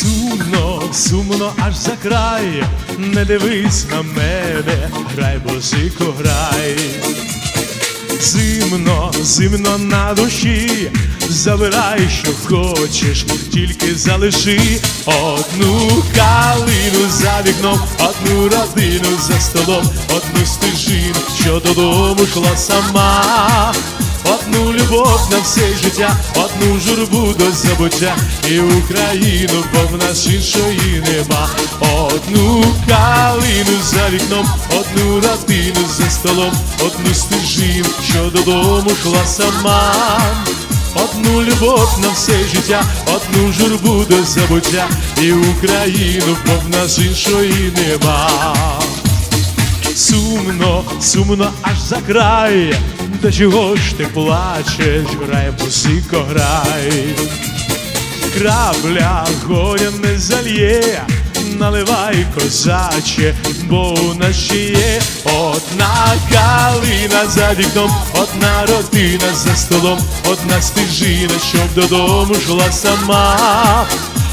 Сумно, сумно аж за край, не дивись на мене, грай, бозико, грай. Зимно, зимно на душі, забирай, що хочеш, тільки залиши одну калину за вікном, одну родину за столом, одну стежину, що додому йшла сама. Одну любов на все життя, одну журбу до забуття і Україну, бо в нас іншої нема. Одну калину за вікном, одну родину за столом, одну стежину, що додому йшла сама. Одну любов на все життя, одну журбу до забуття і Україну, бо в нас іншої нема. Сумно, сумно аж за край, до чого ж ти плачеш, грай, музико, грай. Крабля горя не зальє, наливай козаче, бо у нас ще є одна калина за вікном, одна родина за столом, одна стежина, щоб додому йшла сама.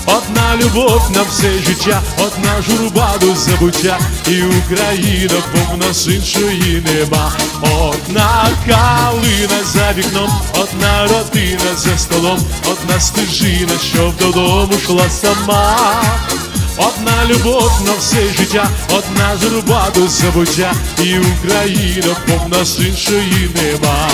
Одна любов на все життя, одна журба до забуття, і Україна, в іншої нема. Одна калина за вікном, одна родина за столом, одна стежина, щоб додому йшла сама. Одна любов на все життя, одна журба до забуття, і Україна, в іншої нема.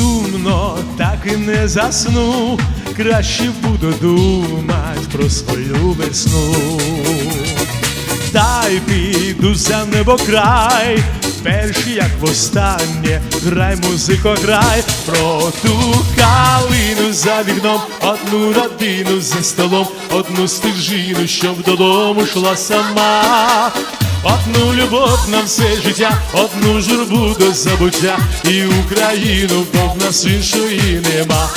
Сумно, так і не засну, краще буду думать про свою весну. Та й піду за небо край, перший, як востаннє, грай, музико, грай про ту калину за вікном, одну родину за столом, одну стежину, щоб додому йшла сама. Одну любов на все життя, одну журбу до забуття і Україну, бо в нас іншої нема.